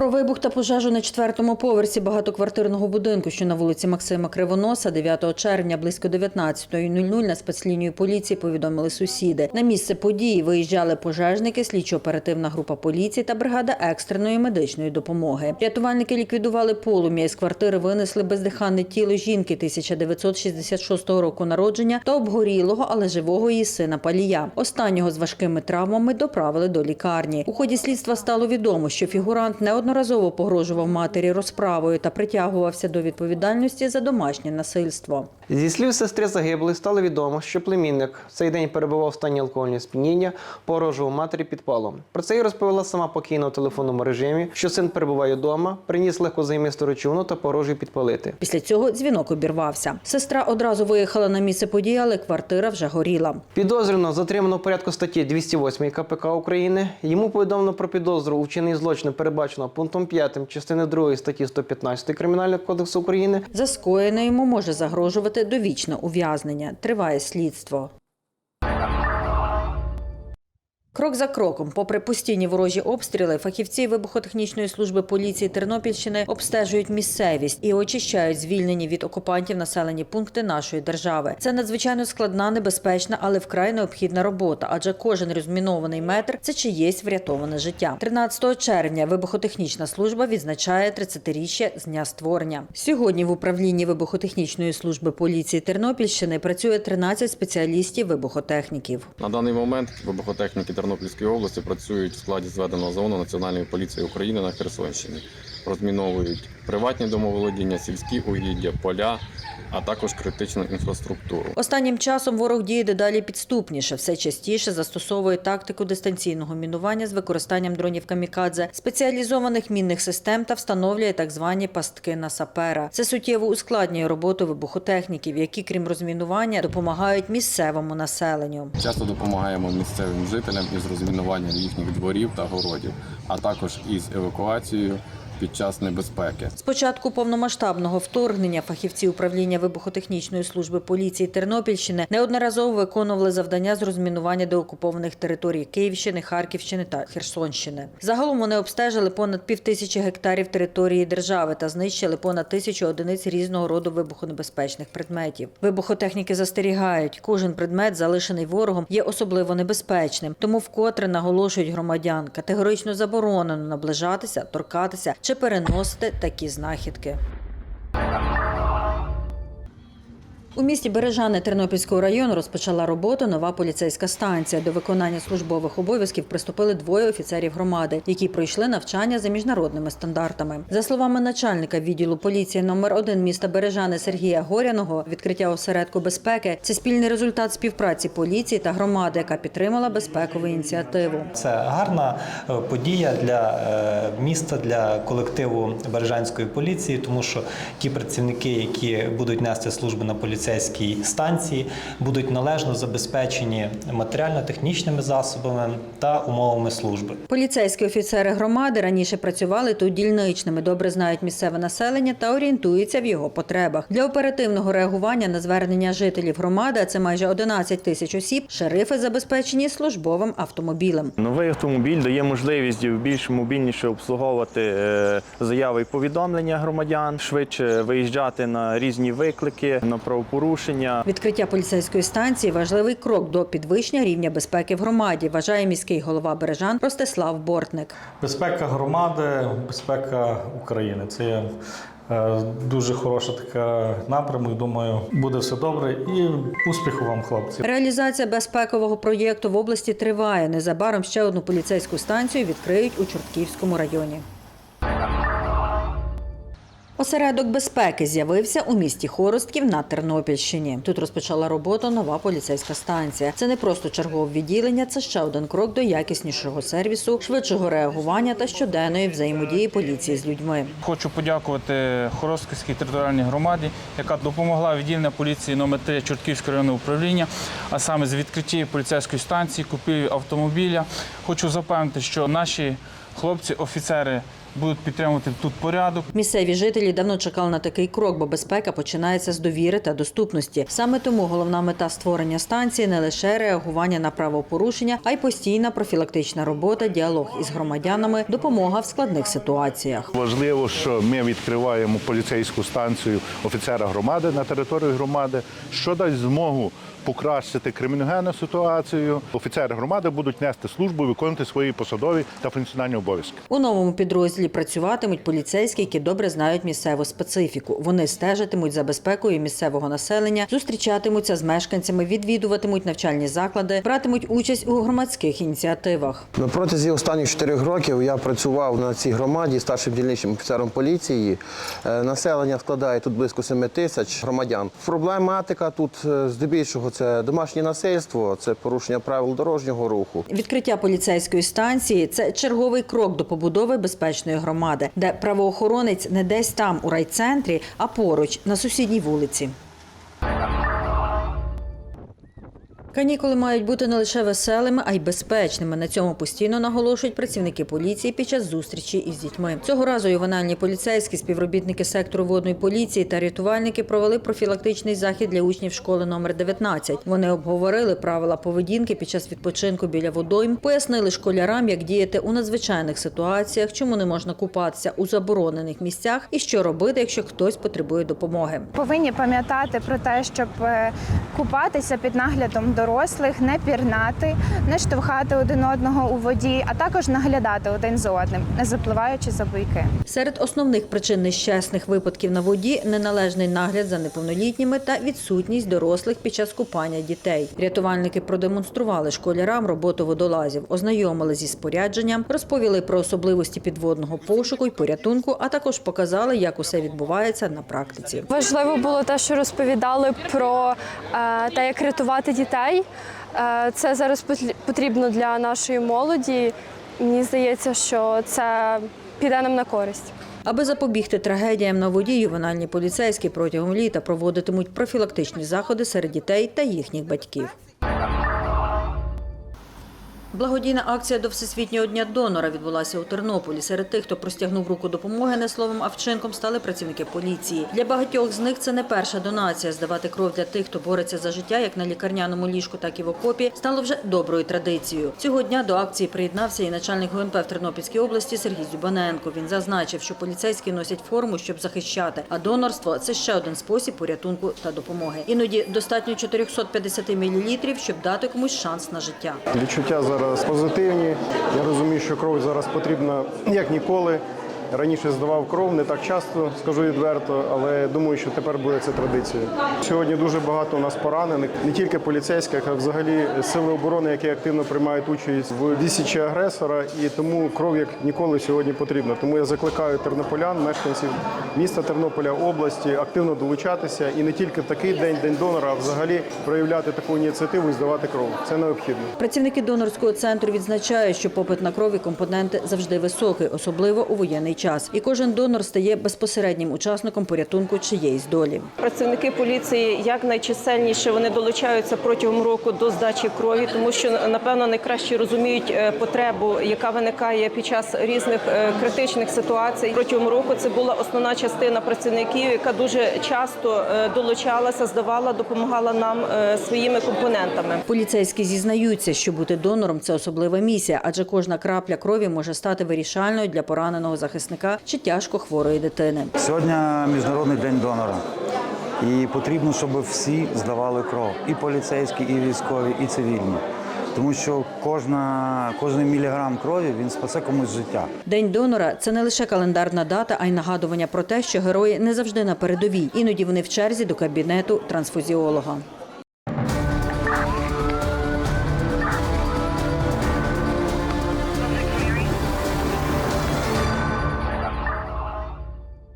Про вибух та пожежу на четвертому поверсі багатоквартирного будинку, що на вулиці Максима Кривоноса, 9 червня близько 19.00 на спецлінію поліції повідомили сусіди. На місце події виїжджали пожежники, слідчо-оперативна група поліції та бригада екстреної медичної допомоги. Рятувальники ліквідували полум'я із квартири, винесли бездиханне тіло жінки 1966 року народження та обгорілого, але живого її сина Палія. Останнього з важкими травмами доправили до лікарні. У ході слідства стало відомо, що фігурант неодноразово погрожував матері розправою та притягувався до відповідальності за домашнє насильство. Зі слів сестри загиблої стало відомо, що племінник в цей день перебував в стані алкогольного сп'яніння, погрожував матері підпалом. Про це й розповіла сама покійна у телефонному режимі, що син перебуває вдома, приніс легкозаймисту речовину та погрожує підпалити. Після цього дзвінок обірвався. Сестра одразу виїхала на місце події, але квартира вже горіла. Підозрювано затримано в порядку статті 208 КПК України. Йому повідомлено про підозру у вчиненні злочину, передбачено пунктом 5 частини 2 статті 115 Кримінального кодексу України. За скоєне йому може загрожувати довічне ув'язнення. Триває слідство. Крок за кроком, попри постійні ворожі обстріли, фахівці вибухотехнічної служби поліції Тернопільщини обстежують місцевість і очищають звільнені від окупантів населені пункти нашої держави. Це надзвичайно складна, небезпечна, але вкрай необхідна робота, адже кожен розмінований метр це чиєсь врятоване життя. 13 червня вибухотехнічна служба відзначає 30-річчя з дня створення. Сьогодні в управлінні вибухотехнічної служби поліції Тернопільщини працює 13 спеціалістів-вибухотехніків. На даний момент вибухотехніки Тернопільської області працюють в складі зведеного зону Національної поліції України на Херсонщині. Розміновують приватні домоволодіння, сільські угіддя, поля, а також критичну інфраструктуру. Останнім часом ворог діє дедалі підступніше, все частіше застосовує тактику дистанційного мінування з використанням дронів камікадзе, спеціалізованих мінних систем та встановлює так звані пастки на сапера. Це суттєво ускладнює роботу вибухотехніків, які, крім розмінування, допомагають місцевому населенню. Часто допомагаємо місцевим жителям із розмінуванням їхніх дворів та городів, а також із евакуацією під час небезпеки. З початку повномасштабного вторгнення фахівці управління вибухотехнічної служби поліції Тернопільщини неодноразово виконували завдання з розмінування деокупованих територій Київщини, Харківщини та Херсонщини. Загалом вони обстежили понад півтисячі гектарів території держави та знищили понад тисячу одиниць різного роду вибухонебезпечних предметів. Вибухотехніки застерігають, кожен предмет, залишений ворогом, є особливо небезпечним, тому вкотре наголошують громадян категорично заборонено наближатися, торкатися чи переносити такі знахідки. У місті Бережани Тернопільського району розпочала роботу нова поліцейська станція. До виконання службових обов'язків приступили двоє офіцерів громади, які пройшли навчання за міжнародними стандартами. За словами начальника відділу поліції номер 1 міста Бережани Сергія Горяного, відкриття осередку безпеки це спільний результат співпраці поліції та громади, яка підтримала безпекову ініціативу. Це гарна е, подія для е, міста, для колективу Бережанської поліції, тому що ті працівники, які будуть нести службу на поліцейській станції, будуть належно забезпечені матеріально-технічними засобами та умовами служби. Поліцейські офіцери громади раніше працювали тут дільничними, добре знають місцеве населення та орієнтуються в його потребах. Для оперативного реагування на звернення жителів громади, а це майже 11 тисяч осіб, шерифи забезпечені службовим автомобілем. Новий автомобіль дає можливість більш мобільніше обслуговувати е, заяви і повідомлення громадян, швидше виїжджати на різні виклики, на правопорушення. Відкриття поліцейської станції важливий крок до підвищення рівня безпеки в громаді, вважає міський голова Бережан Ростислав Бортник. Безпека громади, безпека України. Це є е, дуже хороша така напрямок. Думаю, буде все добре і успіху вам, хлопці. Реалізація безпекового проєкту в області триває. Незабаром ще одну поліцейську станцію відкриють у Чортківському районі. Осередок безпеки з'явився у місті Хоростків на Тернопільщині. Тут розпочала роботу нова поліцейська станція. Це не просто чергове відділення, це ще один крок до якіснішого сервісу, швидшого реагування та щоденної взаємодії поліції з людьми. Хочу подякувати Хоростківській територіальній громаді, яка допомогла відділення поліції номер 3 Чортківського районного управління, а саме з відкриття поліцейської станції, купівлі автомобіля. Хочу запевнити, що наші хлопці, офіцери будуть підтримувати тут порядок. Місцеві жителі давно чекали на такий крок, бо безпека починається з довіри та доступності. Саме тому головна мета створення станції не лише реагування на правопорушення, а й постійна профілактична робота, діалог із громадянами, допомога в складних ситуаціях. Важливо, що ми відкриваємо поліцейську станцію офіцера громади на території громади, що дасть змогу покращити криміногенну ситуацію. Офіцери громади будуть нести службу, виконувати свої посадові та функціональні обов'язки. У новому підрозділі працюватимуть поліцейські, які добре знають місцеву специфіку. Вони стежитимуть за безпекою місцевого населення, зустрічатимуться з мешканцями, відвідуватимуть навчальні заклади, братимуть участь у громадських ініціативах. На протязі останніх чотирьох років я працював на цій громаді старшим дільничним офіцером поліції. Е, Населення складає тут близько 7 тисяч громадян. Проблематика тут е, здебільшого це домашнє насильство, це порушення правил дорожнього руху. Відкриття поліцейської станції це черговий крок до побудови безпечної громади, де правоохоронець не десь там у райцентрі, а поруч на сусідній вулиці. Канікули мають бути не лише веселими, а й безпечними. На цьому постійно наголошують працівники поліції під час зустрічі із дітьми. Цього разу ювенальні поліцейські, співробітники сектору водної поліції та рятувальники провели профілактичний захід для учнів школи номер 19. Вони обговорили правила поведінки під час відпочинку біля водойм, пояснили школярам, як діяти у надзвичайних ситуаціях, чому не можна купатися у заборонених місцях і що робити, якщо хтось потребує допомоги. Повинні пам'ятати про те, щоб е, купатися під наглядом дорослих, не пірнати, не штовхати один одного у воді, а також наглядати один за одним, не запливаючи за буйки. Серед основних причин нещасних випадків на воді неналежний нагляд за неповнолітніми та відсутність дорослих під час купання дітей. Рятувальники продемонстрували школярам роботу водолазів, ознайомили зі спорядженням, розповіли про особливості підводного пошуку й порятунку, а також показали, як усе відбувається на практиці. Важливо було те, що розповідали про е, те, як рятувати дітей. Е, це зараз потрібно для нашої молоді. Мені здається, що це піде нам на користь. Аби запобігти трагедіям на воді, ювенальні поліцейські протягом літа проводитимуть профілактичні заходи серед дітей та їхніх батьків. Благодійна акція до Всесвітнього дня донора відбулася у Тернополі. Серед тих, хто простягнув руку допомоги, не словом, а вчинком стали працівники поліції. Для багатьох з них це не перша донація. Здавати кров для тих, хто бореться за життя, як на лікарняному ліжку, так і в окопі, стало вже доброю традицією. Цього дня до акції приєднався і начальник ГУНП в Тернопільській області Сергій Зюбаненко. Він зазначив, що поліцейські носять форму, щоб захищати, а донорство це ще один спосіб порятунку та допомоги. Іноді достатньо 450 мл, щоб дати комусь шанс на життя. Відчуття зараз позитивні. Я розумію, що кров зараз потрібна як ніколи. Раніше здавав кров не так часто, скажу відверто, але думаю, що тепер буде це традицією. Сьогодні дуже багато у нас поранених, не тільки поліцейських, а взагалі сили оборони, які активно приймають участь в відсічі агресора, і тому кров як ніколи сьогодні потрібна. Тому я закликаю тернополян, мешканців міста Тернополя, області активно долучатися і не тільки в такий день, день донора, а взагалі проявляти таку ініціативу і здавати кров. Це необхідно. Працівники донорського центру відзначають, що попит на кров і компоненти завжди високий, особливо у воєнний час. І кожен донор стає безпосереднім учасником порятунку чиєїсь долі. Працівники поліції як найчисельніше вони долучаються протягом року до здачі крові, тому що напевно найкраще розуміють е, потребу, яка виникає під час різних е, критичних ситуацій. Протягом року це була основна частина працівників, яка дуже часто е, долучалася, здавала, допомагала нам своїми компонентами. Поліцейські зізнаються, що бути донором це особлива місія, адже кожна крапля крові може стати вирішальною для пораненого захисника чи тяжко хворої дитини. Сьогодні міжнародний день донора. І потрібно, щоб всі здавали кров. І поліцейські, і військові, і цивільні. Тому що кожна, кожен міліграм крові він спасе комусь життя. День донора це не лише календарна дата, а й нагадування про те, що герої не завжди на передовій. Іноді вони в черзі до кабінету трансфузіолога.